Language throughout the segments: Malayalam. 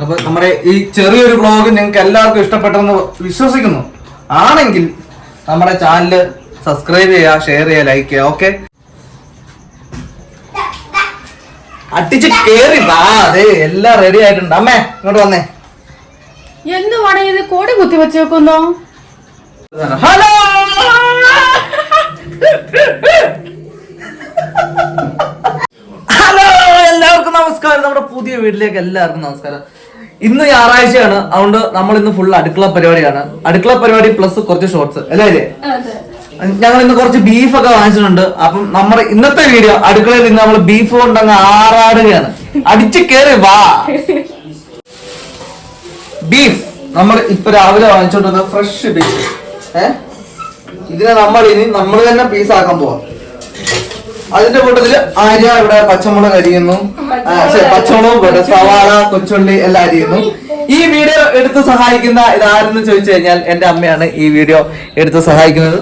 അപ്പൊ നമ്മുടെ ഈ ചെറിയൊരു വ്ളോഗ് നിങ്ങൾക്ക് എല്ലാവർക്കും ഇഷ്ടപ്പെട്ടെന്ന് വിശ്വസിക്കുന്നു. ആണെങ്കിൽ നമ്മുടെ ചാനൽ സബ്സ്ക്രൈബ് ചെയ്യുക ഷെയർ ചെയ്യുക ലൈക്ക് ചെയ്യുക ഓക്കെ അടിച്ച് കേറി വാ അതെ എല്ലാം റെഡി ആയിട്ടുണ്ട്. അമ്മേ ഇങ്ങോട്ട് വന്നേ. എന്തുവാണ് ഇത് കോടി കുത്തി വെച്ച് വെക്കുന്നു? ഹലോ! നമസ്കാരം. നമ്മുടെ പുതിയ വീട്ടിലേക്ക് എല്ലാവർക്കും നമസ്കാരം. ഇന്ന് ഞായറാഴ്ചയാണ്. അതുകൊണ്ട് നമ്മൾ ഇന്ന് ഫുൾ അടുക്കള പരിപാടിയാണ്. അടുക്കള പരിപാടി പ്ലസ് കുറച്ച് ഷോർട്സ് അല്ലേ അതെ. ഞങ്ങൾ ഇന്ന് കുറച്ച് ബീഫ് ഒക്കെ വാങ്ങിച്ചിട്ടുണ്ട്. അപ്പം നമ്മുടെ ഇന്നത്തെ വീഡിയോ അടുക്കളയിൽ ഇന്ന് നമ്മൾ ബീഫ് കൊണ്ടങ്ങ് ആറാടുകയാണ്. അടിച്ചു കേറി വാ. ബീഫ് നമ്മൾ ഇപ്പൊ രാവിലെ വാങ്ങിച്ചോണ്ട് ഫ്രഷ് ബീഫ് ഏഹ് ഇതിനെ നമ്മൾ ഇനി നമ്മൾ തന്നെ പീസ് ആക്കാൻ പോവാം. അതിന്റെ കൂട്ടത്തിൽ ആര്യ ഇവിടെ പച്ചമുളക് അരിയുന്നു. പച്ചമുളക് പോട്ടെ സവാള കൊച്ചുള്ളി എല്ലാം അരിയുന്നു. ഈ വീഡിയോ എടുത്ത് സഹായിക്കുന്ന ഇതാരെന്ന് ചോദിച്ചു കഴിഞ്ഞാൽ എന്റെ അമ്മയാണ് ഈ വീഡിയോ എടുത്ത് സഹായിക്കുന്നത്.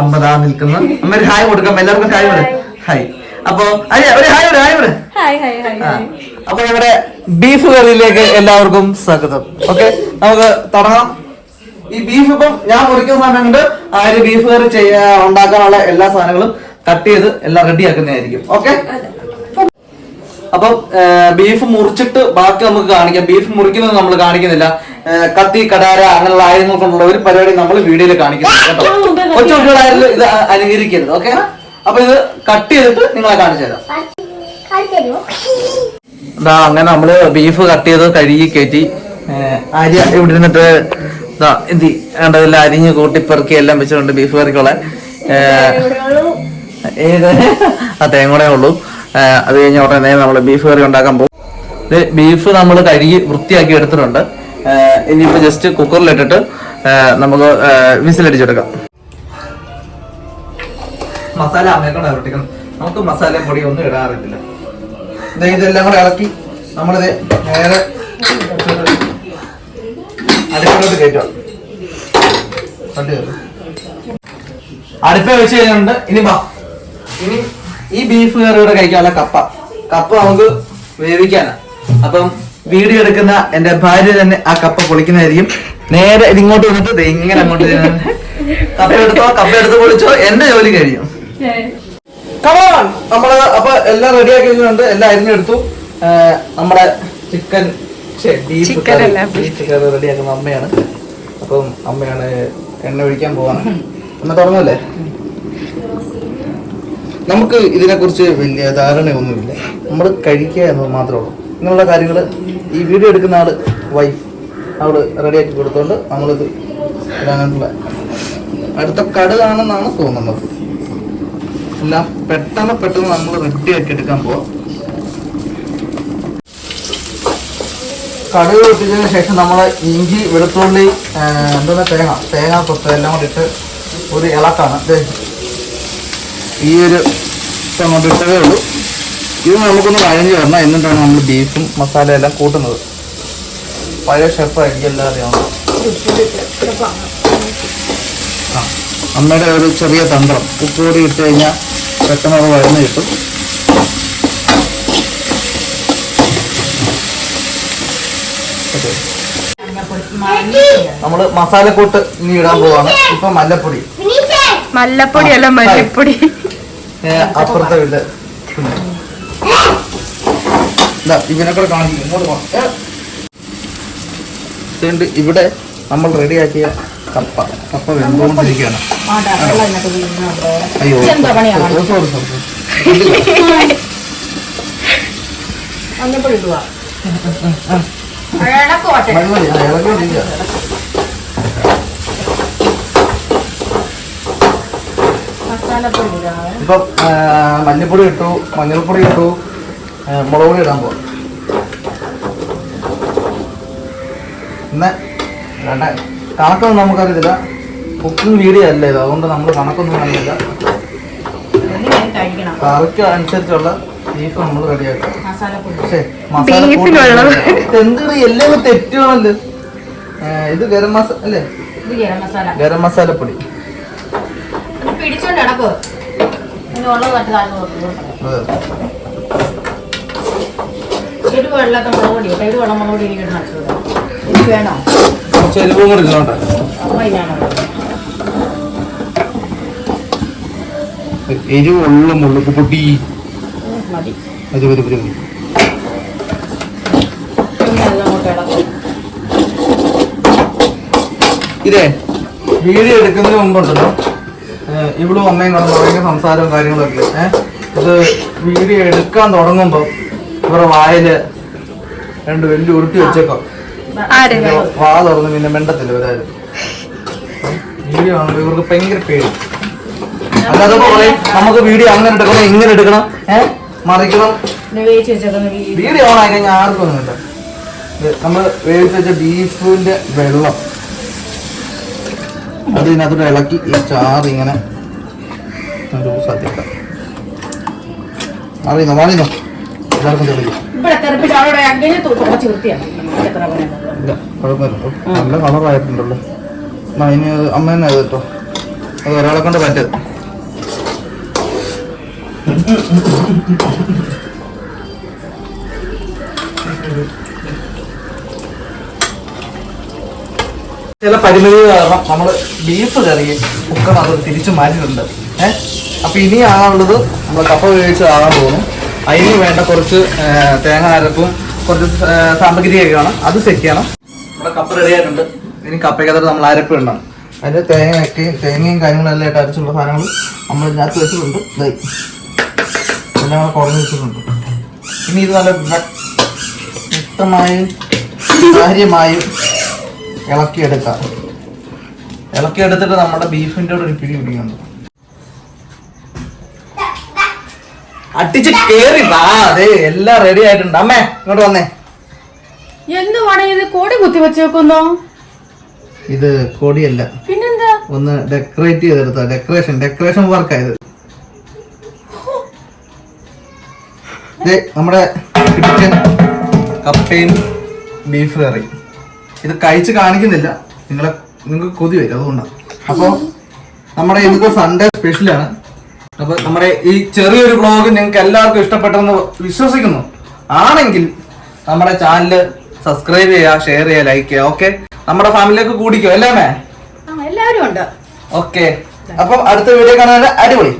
അമ്മതാ നിൽക്കുന്ന. അമ്മ ഒരു ഹായ് കൊടുക്കാം. എല്ലാവർക്കും ഹായ് പറ ഹായ്. അപ്പൊ ആര്യ ഒരു ഹായ് പറ ഹായ് പറ ഹായ് ഹായ് ഹായ്. അപ്പൊ ഇവിടെ ബീഫ് കറിയിലേക്ക് എല്ലാവർക്കും സ്വാഗതം. ഓക്കെ നമുക്ക് തുടങ്ങാം. ഈ ബീഫ് ഇപ്പം ഞാൻ മുറിക്കുന്ന സമയമുണ്ട്. ആര് ബീഫ് കറി ചെയ്യാ ഉണ്ടാക്കാനുള്ള എല്ലാ സാധനങ്ങളും കട്ട് ചെയ്ത് എല്ലാം റെഡി ആക്കുന്നതായിരിക്കും. ഓക്കെ അപ്പം ബീഫ് മുറിച്ചിട്ട് ബാക്കി നമുക്ക് കാണിക്കാം. ബീഫ് മുറിക്കുന്നത് നമ്മൾ കാണിക്കുന്നില്ല. കത്തി കടാര അങ്ങനെയുള്ള ആയുധങ്ങൾ കൊണ്ടുള്ള ഒരു പരിപാടി നമ്മൾ വീഡിയോയിൽ കാണിക്കുന്നില്ല കേട്ടോ? കൊച്ചു കുട്ടികളായാലും ഇത് അനുകരിക്കരുത്. ഓക്കെ അപ്പൊ ഇത് കട്ട് ചെയ്തിട്ട് നിങ്ങളെ കാണിച്ചു തരാം. ദാ അങ്ങനെ നമ്മൾ ബീഫ് കട്ട് ചെയ്ത് കഴുകി കയറ്റി അരി ഇവിടെ ഇരുന്നിട്ട് ഇതാ എന്തി വേണ്ടതെല്ലാം അരിഞ്ഞ് കൂട്ടി പെറുക്കി എല്ലാം വെച്ചിട്ടുണ്ട് ബീഫ് കറിക്കുള്ള. ഏത്? ആ കൂടെ ഉള്ളൂ. അത് കഴിഞ്ഞ ഉടനെ നമ്മൾ ബീഫ് കറി ഉണ്ടാക്കാൻ പോകും. ഇത് ബീഫ് നമ്മൾ കഴുകി വൃത്തിയാക്കി എടുത്തിട്ടുണ്ട്. ഇനിയിപ്പോൾ ഇനിയിപ്പോ ജസ്റ്റ് കുക്കറിലിട്ടിട്ട് നമുക്ക് വിസിലടിച്ചെടുക്കാം. മസാല അമ്മയെക്കൊണ്ട് ഇറട്ടിക്കണം നമുക്ക് മസാല പൊടി ഒന്നും ഇടാറില്ല. ഇതെല്ലാം കൂടെ ഇളക്കി നമ്മളിത് നേരെ അടുപ്പിലോട്ട് കയറ്റുക. അടുപ്പ വെച്ച് കഴിഞ്ഞിട്ടുണ്ട്. ഇനി വാ ഇനി ഈ ബീഫ് കറിയോടെ കഴിക്കാനുള്ള കപ്പ. കപ്പ നമുക്ക് വേവിക്കാനാ. അപ്പം വീഡിയോ എടുക്കുന്ന എന്റെ ഭാര്യ തന്നെ ആ കപ്പ പൊളിക്കുന്നതായിരിക്കും. നേരെ ഇതിങ്ങോട്ട് ഇങ്ങോട്ട് വന്നിട്ട് ഇങ്ങനെ അങ്ങോട്ട് കപ്പ എടുത്തോ കപ്പ എടുത്ത് പൊളിച്ചോ എന്റെ ജോലി കഴിയും. കമോൺ നമ്മൾ അപ്പൊ എല്ലാം റെഡി ആക്കി വെച്ചിട്ടുണ്ട്. എല്ലാം അരിഞ്ഞെടുത്തു എടുത്തു. നമ്മുടെ ചിക്കൻ ബീഫ് കറി റെഡി ആക്കുന്ന അമ്മയാണ്. അപ്പം അമ്മയാണ് എണ്ണ ഒഴിക്കാൻ പോവാണ്. അമ്മ തുടങ്ങല്ലേ നമുക്ക് ഇതിനെക്കുറിച്ച് വലിയ ധാരണയൊന്നുമില്ല. നമ്മൾ കഴിക്കുക എന്നത് മാത്രമേ ഉള്ളൂ. ഇങ്ങനെയുള്ള കാര്യങ്ങൾ ഈ വീഡിയോ എടുക്കുന്ന ആൾ വൈഫ് അവിടെ റെഡിയാക്കി കൊടുത്തോണ്ട് നമ്മളിത് ഇടാനുള്ള അടുത്ത കടുകാണെന്നാണ് തോന്നുന്നത്. എല്ലാം പെട്ടെന്ന് പെട്ടെന്ന് നമ്മൾ റെഡിയാക്കി എടുക്കാൻ പോവാം. കടുക് പൊട്ടിച്ചതിന് ശേഷം നമ്മൾ ഇഞ്ചി വെളുത്തുള്ളി എന്താ തേങ്ങ? തേങ്ങ കൊത്ത് എല്ലാം കൂടി ഇട്ട് ഒരു ഇളക്കാണ്. ഈ ഒരു അങ്ങോട്ട് ഇട്ടതേ ഉള്ളൂ. ഇത് നമുക്കൊന്ന് വഴഞ്ഞ് വരണം. എന്നിട്ടാണ് നമ്മൾ ബീഫും മസാല എല്ലാം കൂട്ടുന്നത്. പഴയ ഷെഫായിരിക്കും എല്ലാം അറിയാവുന്നത് ആ അമ്മയുടെ ഒരു ചെറിയ തന്ത്രം. ഉപ്പ് കൂടി ഇട്ട് കഴിഞ്ഞാൽ പെട്ടെന്ന് അത് വഴന്ന് കിട്ടും. നമ്മൾ മസാലക്കൂട്ട് ഇനി ഇടാൻ പോവാണ്. ഇപ്പൊ മല്ലപ്പൊടി. മല്ലപ്പൊടി അല്ല മല്ലിപ്പൊടി. അപ്പുറത്തെ വീട്. ഇവനെ കൂടെ ഇവിടെ നമ്മൾ റെഡിയാക്കിയ കപ്പ. കപ്പ വെന്തുകൊണ്ടിരിക്കുകയാണ്. അയ്യോ സോറി സോറി ആ, ഇപ്പം ആ, മഞ്ഞൾപ്പൊടി ഇട്ടു മഞ്ഞൾപ്പൊടി ഇട്ടു മുളക് പൊടി ഇടാൻ പോവാം. പിന്നെ വേണ്ട കണക്കൊന്നും നമുക്കറിയത്തില്ല. കുക്കിംഗ് വീഡിയോ അല്ല ഇത്. അതുകൊണ്ട് നമ്മൾ കണക്കൊന്നും അറിയില്ല കറിക്ക് അനുസരിച്ചുള്ള ബീഫ് നമ്മൾ റെഡിയാക്കാം. പക്ഷേ ബീഫിനുള്ള- എന്താണ് എല്ലാം തെറ്റുകളല്ലോ ഇത് ഗരം മസാല അല്ലേ? ഗരം മസാലപ്പൊടി. പിടിച്ചോണ്ട് നടക്കോ. ഉള്ളത് മുളക് പൊടി കേട്ടോ. എരിവെള്ള മുളക് പൊടി എനിക്ക് നട്ടു എനിക്ക് വേണോ? കൂടി എരിവുള്ള മതി. മതി അങ്ങോട്ട് ഇതേ വീഡിയോ എടുക്കുന്നതിന് മുമ്പുണ്ടല്ലോ. ഇവളും അമ്മയും കൂടെ തുടങ്ങിയ സംസാരവും കാര്യങ്ങളൊക്കെ. ഏഹ് ഇത് വീഡിയോ എടുക്കാൻ തുടങ്ങുമ്പോൾ ഇവരുടെ വായിൽ രണ്ട് വലിയ ഉരുട്ടി വെച്ചേക്കോ. വാ തുറന്ന് പിന്നെ മിണ്ടത്തില്ല ഇവരാരും വീഡിയോ ആണല്ലോ ഇവർക്ക് ഭയങ്കര പേടി. അല്ലാതെ പറയും. നമുക്ക് വീഡിയോ അങ്ങനെ എടുക്കണം ഇങ്ങനെ എടുക്കണം. ഏഹ് മറിക്കണം. വീഡിയോ ഓൺ ആയി കഴിഞ്ഞാൽ ആർക്കും ഒന്നും ഇല്ല ഇത് നമ്മൾ വേവിച്ച് വെച്ച ബീഫിന്റെ വെള്ളം. അത് ഇതിനകത്തോട്ട് ഇളക്കി ഈ ചാറ് ഇങ്ങനെ ജ്യൂസാക്കിക്കാം അറിയുന്നോ മാറിയോ എല്ലാവർക്കും തെളിയിക്കും ഇല്ല കുഴപ്പമില്ല. നല്ല കളറായിട്ടുണ്ടല്ലോ ഇനി അമ്മ തന്നെ അത് കേട്ടോ അത് ഒരാളെ കൊണ്ട് പറ്റത് ചില പരിമിതി കാരണം നമ്മൾ ബീഫ് കറി കുക്കർ അത് തിരിച്ചു മാറ്റിയിട്ടുണ്ട്. ഏഹ് അപ്പൊ ഇനി ആകാനുള്ളത് നമ്മൾ കപ്പ ഉപയോഗിച്ച് ആകാൻ പോകുന്നു. അതിന് വേണ്ട കുറച്ച് തേങ്ങ അരപ്പും കുറച്ച് ആ, സാമഗ്രിയൊക്കെ വേണം. അത് സെറ്റ് ചെയ്യണം. നമ്മുടെ കപ്പ റെഡി ആയിട്ടുണ്ട്. ഇനി കപ്പയ്ക്കകത്ത് നമ്മൾ അരപ്പ് ഇടണം. അതിന്റെ തേങ്ങയൊക്കെ തേങ്ങയും കാര്യങ്ങളും എല്ലാം ആയിട്ട് അരച്ചുള്ള സാധനങ്ങൾ നമ്മൾ ഇതിനകത്ത് വെച്ചിട്ടുണ്ട്. എല്ലാം നമ്മൾ കുറഞ്ഞ് വെച്ചിട്ടുണ്ട്. ഇനി ഇത് നല്ല വ്യ- വ്യക്തമായും കാര്യമായും ഇളക്കിയെടുക്കാം. ഇളക്കിയെടുത്തിട്ട് നമ്മുടെ ബീഫിന്റെ കൂടെ ഒരു പിടി പിടിക്കണം അട്ടിച്ച് കേറി വാ അതെ എല്ലാം റെഡി ആയിട്ടുണ്ട്. അമ്മേ ഇങ്ങോട്ട് വന്നേ. എന്തുവാണ് ഇത് കോടി കുത്തി വെച്ചേക്കുന്നോ? ഇത് കോടിയല്ല. പിന്നെന്താ? ഒന്ന് ഡെക്കറേറ്റ് ചെയ്തെടുത്ത. ഡെക്കറേഷൻ ഡെക്കറേഷൻ വർക്കായത് നമ്മുടെ ചിക്കൻ കപ്പയും ബീഫ് കറി ഇത് കഴിച്ച് കാണിക്കുന്നില്ല. നിങ്ങളെ നിങ്ങൾക്ക് കൊതി വരും അതുകൊണ്ടാണ്. അപ്പോൾ നമ്മുടെ ഇന്നത്തെ സൺഡേ സ്പെഷ്യലാണ് അപ്പൊ നമ്മുടെ ഈ ചെറിയൊരു വ്ളോഗ് നിങ്ങൾക്ക് എല്ലാവർക്കും ഇഷ്ടപ്പെട്ടെന്ന് വിശ്വസിക്കുന്നു. ആണെങ്കിൽ നമ്മുടെ ചാനൽ സബ്സ്ക്രൈബ് ചെയ്യുക ഷെയർ ചെയ്യുക ലൈക്ക് ചെയ്യുക ഓക്കെ നമ്മുടെ ഫാമിലിയിലേക്ക് കൂടിക്കോ അല്ലേ മേ എല്ലാവരും ഉണ്ട്. ഓക്കെ അപ്പം അടുത്ത വീഡിയോ കാണാൻ അടിപൊളി.